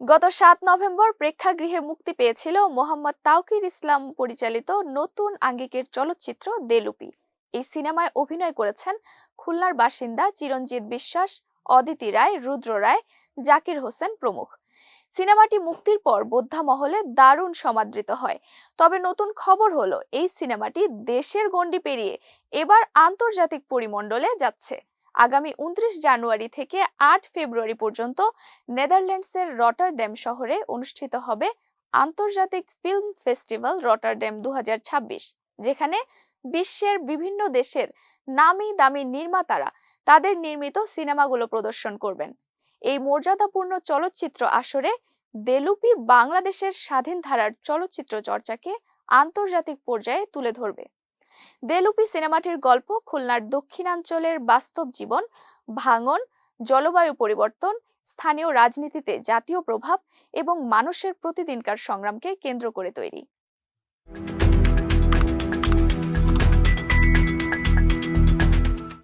গত সাত নভেম্বর প্রেক্ষাগৃহে মুক্তি পেয়েছিল মোহাম্মদ তাওকির ইসলাম পরিচালিত নতুন আঙ্গিকের চলচ্চিত্র দেলুপি। এই সিনেমায় অভিনয় করেছেন খুলনার বাসিন্দা চিরঞ্জিত বিশ্বাস, অদিতি রায়, রুদ্র রায়, জাকির হোসেন প্রমুখ। সিনেমাটি মুক্তির পর বোদ্ধা মহলে দারুণ সমাদৃত হয়। তবে নতুন খবর হলো, এই সিনেমাটি দেশের গণ্ডি পেরিয়ে এবার আন্তর্জাতিক পরিমণ্ডলে যাচ্ছে। আগামী উনত্রিশ জানুয়ারি থেকে আট ফেব্রুয়ারি পর্যন্ত নেদারল্যান্ডসের রটারড্যাম শহরে অনুষ্ঠিত হবে আন্তর্জাতিক ফিল্ম ফেস্টিভ্যাল রটারড্যাম দু যেখানে বিশ্বের বিভিন্ন দেশের নামি দামি নির্মাতারা তাদের নির্মিত সিনেমাগুলো প্রদর্শন করবেন। এই মর্যাদাপূর্ণ চলচ্চিত্র আসরে দেলুপি বাংলাদেশের স্বাধীন ধারার চলচ্চিত্র চর্চাকে আন্তর্জাতিক পর্যায়ে তুলে ধরবে। দেলুপি সিনেমাটির গল্প, খুলনার দক্ষিণাঞ্চলের বাস্তব জীবন, ভাঙন, জলবায়ু পরিবর্তন, স্থানীয় রাজনীতিতে জাতীয় প্রভাব এবং মানুষের প্রতিদিনকার সংগ্রামকে কেন্দ্র করে তৈরি।